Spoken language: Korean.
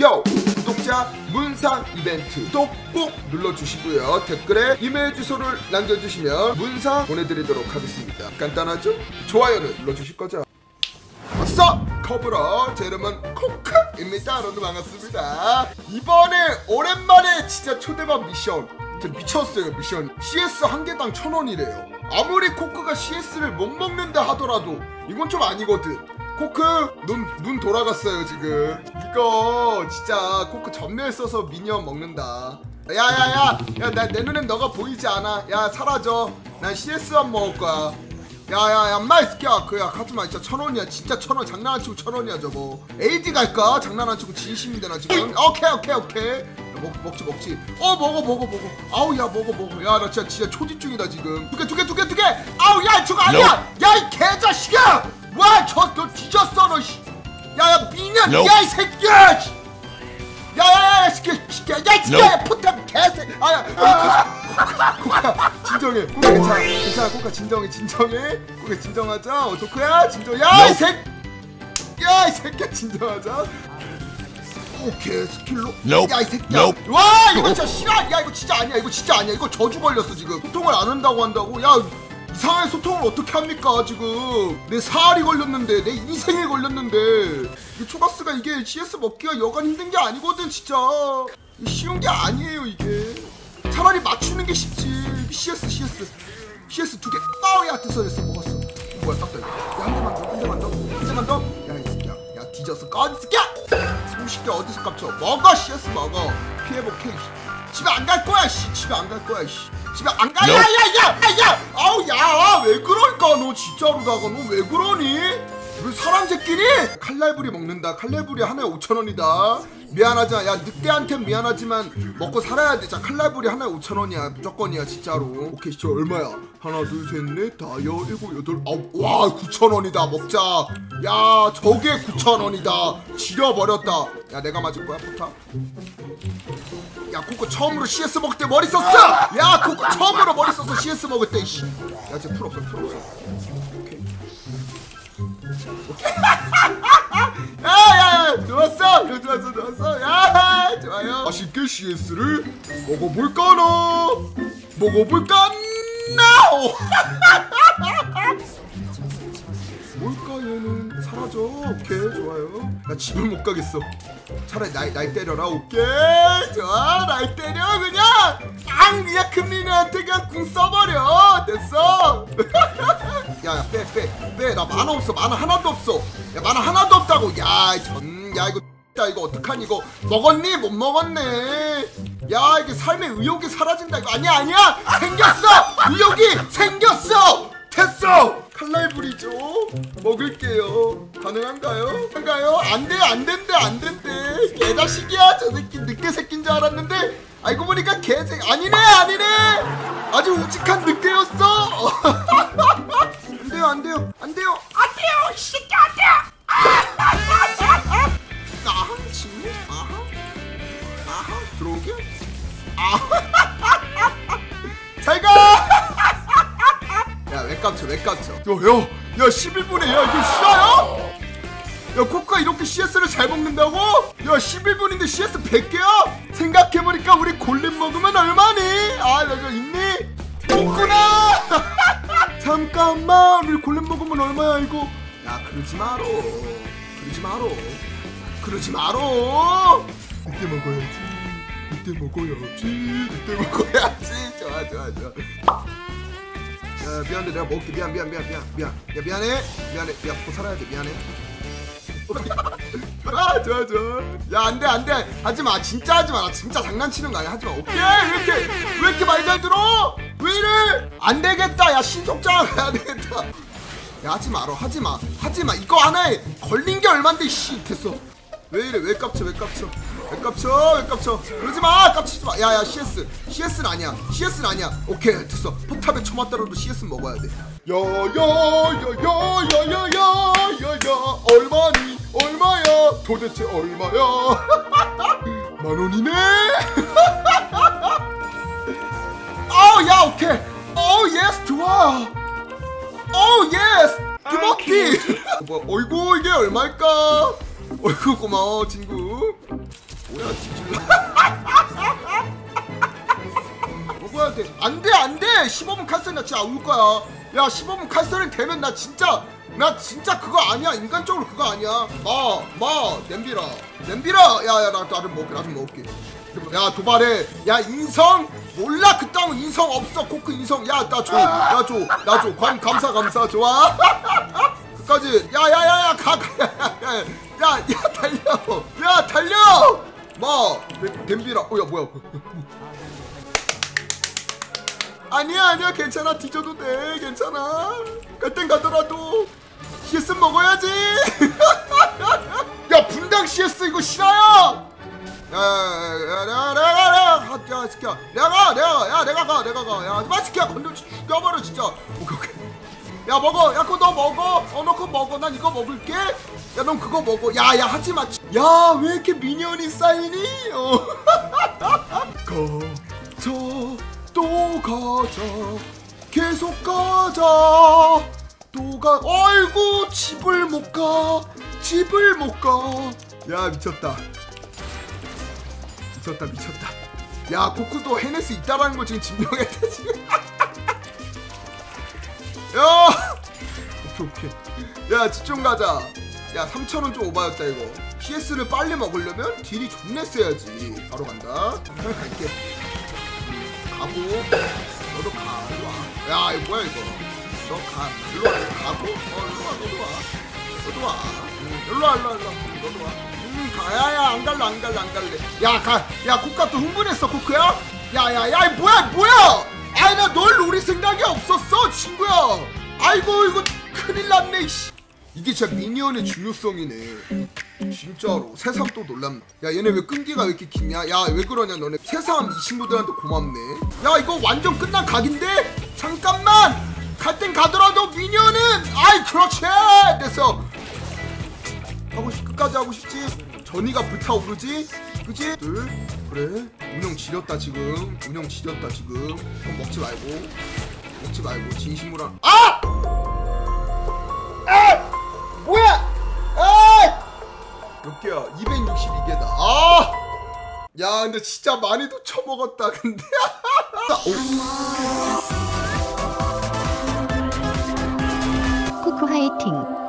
요! 구독자 문상 이벤트 구독 꼭 눌러주시고요 댓글에 이메일 주소를 남겨주시면 문상 보내드리도록 하겠습니다 간단하죠? 좋아요를 눌러주실 거죠? 아싸! 커브러 제 이름은 코크입니다 여러분 반갑습니다 이번에 오랜만에 진짜 초대박 미션 미쳤어요 미션 CS 한 개당 천 원이래요 아무리 코크가 CS를 못 먹는다 하더라도 이건 좀 아니거든 코크? 눈, 눈 돌아갔어요 지금. 이거 진짜 코크 전멸 써서 미니언 먹는다. 야야야! 야 내 눈엔 너가 보이지 않아. 야 사라져. 난 CS만 먹을 거야. 야야야 엄마 이 새끼야. 그야 하지마 진짜 천원이야. 진짜 천원. 장난 안 치고 천원이야 저거. AD 갈까? 장난 안 치고 진심인데 나 지금? 오케이 오케이 오케이. 야, 먹, 먹지 먹지. 어 먹어 먹어 먹어. 아우 야 먹어 먹어. 야 나 진짜 진짜 초집 중이다 지금. 두 개 두 개 두 개 두개! 아우 야 저거 아니야! 야 이 개자식아 와 저 너 뒤졌어 너 씨. 야 야 미년 Nope. 야이 새끼야 씨. 야 야 야 새끼 새끼야 야 이 새끼야. 포탑 개새 아야 아, 코카 진정해 코카 괜찮아 괜찮아 코카 진정해 진정해 코카 진정하자 어 도크야 진정 야이 Nope. 새끼 야 이 새끼야 진정하자 오케이 스킬로 Nope. 야이 새끼야 Nope. 와 이거 진짜 싫어 야 이거 진짜 아니야 이거 진짜 아니야 이거 저주 걸렸어 지금 소통을 안 한다고 한다고 야 이상한 소통을 어떻게 합니까 지금? 내 사알이 걸렸는데 내 인생이 걸렸는데. 이 초가스가 이게 CS 먹기가 여간 힘든 게 아니거든 진짜. 쉬운 게 아니에요 이게. 차라리 맞추는 게 쉽지. CS CS. CS 두개 아우야 됐어 됐어 먹었어. 어, 뭐야 딱 걸려. 야한 대만 더한 대만 더한 대만 더야 이 새끼야. 야 뒤졌어 꺼이 새끼야! 30개 어디서 깝쳐? 먹어 CS 먹어. 피해볼게 집에 안 갈 거야 씨. 집에 안 갈 거야 씨 집에 안가 No. 야야야야! 아우 야 왜 그럴까? 너 진짜로다가 너 왜 그러니? 왜 사람 새끼니? 칼날부리 먹는다. 칼날부리 하나에 5천 원이다. 미안하지만 야 늑대한테 미안하지만 먹고 살아야 돼 자 칼날부리 하나에 5천 원이야. 무조건이야 진짜로. 오케이 진짜 얼마야? 하나 둘셋넷 다여 일곱 여덟 아홉. 와 9천 원이다. 먹자. 야 저게 9천 원이다. 지려버렸다. 야 내가 맞을 거야 포탑 야 코코 처음으로 CS 먹을 때 머리 썼어! 야 코코 처음으로 머리 썼어 CS 먹을 때 이씨. 야 쟤 풀 없어 풀 없어. 오케이. 야야야 좋았어 이거 좋았어 좋았어. 야 좋아요. 맛있게 CS를 먹어볼까나? 먹어볼까나 사라져. 오케이 좋아요. 나 집을 못 가겠어. 차라리 날, 날 때려라. 오케이 좋아. 날 때려 그냥. 앙 그냥 금리한테 그냥 궁 써버려. 됐어. 야야 빼 빼 빼. 나 만화 없어. 만화 하나도 없어. 야 만화 하나도 없다고. 야전야 이거 야 이거 어떡하니 이거. 먹었니? 못 먹었네. 야 이게 삶의 의욕이 사라진다. 이거 아니야 아니야. 생겼어. 의욕이 생겼어 됐어! 칼날불이죠. 먹을게요. 가능한가요? 한가요? 안 돼 안 된대 안 된대. 개자식이야. 저 새끼 늑대 새끼인 줄 알았는데 알고 보니까 개새 아니네 아니네! 아주 우직한 늑대였어. 안 돼요 안 돼요. 안 돼요. 안 돼요 이 새끼 안 돼 야, 왜왜 깜쳐. 야, 야, 야, 11분에, 야, 이거 싫어요? 야, 코카 이렇게 CS를 잘 먹는다고? 야, 11분인데 CS 100개야? 생각해보니까 우리 골렘 먹으면 얼마니? 아, 나 이거 있니? 있구나! 잠깐만, 우리 골렘 먹으면 얼마야, 이거? 야, 그러지 마로. 그러지 마로. 그러지 마로! 이때 먹어야지. 이때 먹어야지. 이때 먹어야지. 좋아, 좋아, 좋아. 야 미안해 내가 먹을게. 미안 미안 미안 미안 미안. 야 미안해. 미안해. 야 먹고 살아야 돼 미안해. 아 좋아 좋아. 야 안돼 안돼. 하지마. 진짜 하지마 나 진짜 장난치는 거 아니야. 하지마. 오케이? 왜 이렇게 왜 이렇게 많이 잘 들어? 왜 이래? 안 되겠다. 야 신속장 가야 되겠다. 야 하지 마라. 하지 마. 하지 마. 이거 하나에 걸린 게 얼만데 씨. 됐어 왜 이래? 왜 깝쳐? 왜 깝쳐? 왜 깝쳐? 왜 깝쳐? 그러지 마! 깝치지 마! 야야 CS CS는 아니야. CS는 아니야. 오케이 됐어. 포탑에 쳐맞더라도 CS 는 먹어야 돼. 야야야야야야야야야 얼마니? 얼마야? 도대체 얼마야? 만 원이네? 어야 오케이. 어 예스 좋아. 오 예스. 김어티. 뭐 어이구 이게 얼마일까 어이구 고마워 친구. 뭐야 진짜. 먹어야 돼 안돼 안돼! 15분 칼센 나 진짜 울 거야. 야 15분 칼센이 되면 나 진짜 나 진짜 그거 아니야. 인간적으로 그거 아니야. 마 마 냄비라. 냄비라! 야야 나 나좀 먹게 나 좀 먹게. 야 도발해. 야 인성? 몰라 그땅은 인성 없어. 코크 인성. 야 나 줘 나 줘. 나줘. 감사 감사. 좋아? 끝까지. 야야야야 가가. 야 야 달려. 야 달려. 마 댐- 댐비라. 어야 뭐야. 아니야 아니야. 괜찮아. 뒤져도 돼. 괜찮아. 갈땐 가더라도 CS 먹어야지. 야 분당 CS 이거 싫어요? 야야야 내가 내가 내가 야 시켜. 내가 내가 야 내가 가 내가 가야 하지마 시켜. 건들 죽여버려 진짜. 오케이 오케이. 야 먹어. 야 그거 너 먹어. 어너 그거 먹어. 난 이거 먹을게. 야 넌 그거 먹어. 야 야 하지마. 야 왜 이렇게 미니언이 쌓이니 어. 가자. 또 가자. 계속 가자. 또 가. 아이고 집을 못 가. 집을 못 가 야 미쳤다. 미쳤다 미쳤다. 야 코크도 해낼 수 있다라는 거 지금 증명했다 지금 오케이. 오케이 야 집중 가자. 야 3천원 좀 오바였다 이거. PS를 빨리 먹으려면 딜이 존내 써야지. 바로 간다. 갈게. 가고. 너도 가. 일로 와 야 이거 뭐야 이거? 너 가. 일로 와. 가고. 어 일로 와 너도 와. 너도 와. 응, 일로 와 일로 와 일로 와. 너도 와. 음, 가야야 안 갈래 안 갈래 안 갈래. 야가야 코카 또 흥분했어 코크야? 야야야 뭐야 뭐야? 아이 나 널 노릴 생각이 없었어 친구야. 아이고 이거 큰일 났네 씨. 이게 진짜 미니언의 중요성이네. 진짜로. 새삼 또 놀랍네 야 얘네 왜 끈기가 왜 이렇게 기냐? 야 왜 그러냐 너네. 새삼 이 친구들한테 고맙네. 야 이거 완전 끝난 각인데? 잠깐만! 갈 땐 가더라도 미니언은! 아이 그렇지! 됐어. 하고 싶 끝까지 하고 싶지? 전이가 불타오르지? 그지? 둘 그래. 운영 지렸다 지금. 운영 지렸다 지금. 그럼 먹지 말고. 먹지 말고. 진심으로 한- 아! 아! 몇 개야? 262개다. 아! 야, 근데 진짜 많이도 쳐먹었다. 근데. 나, 오. 코코 화이팅.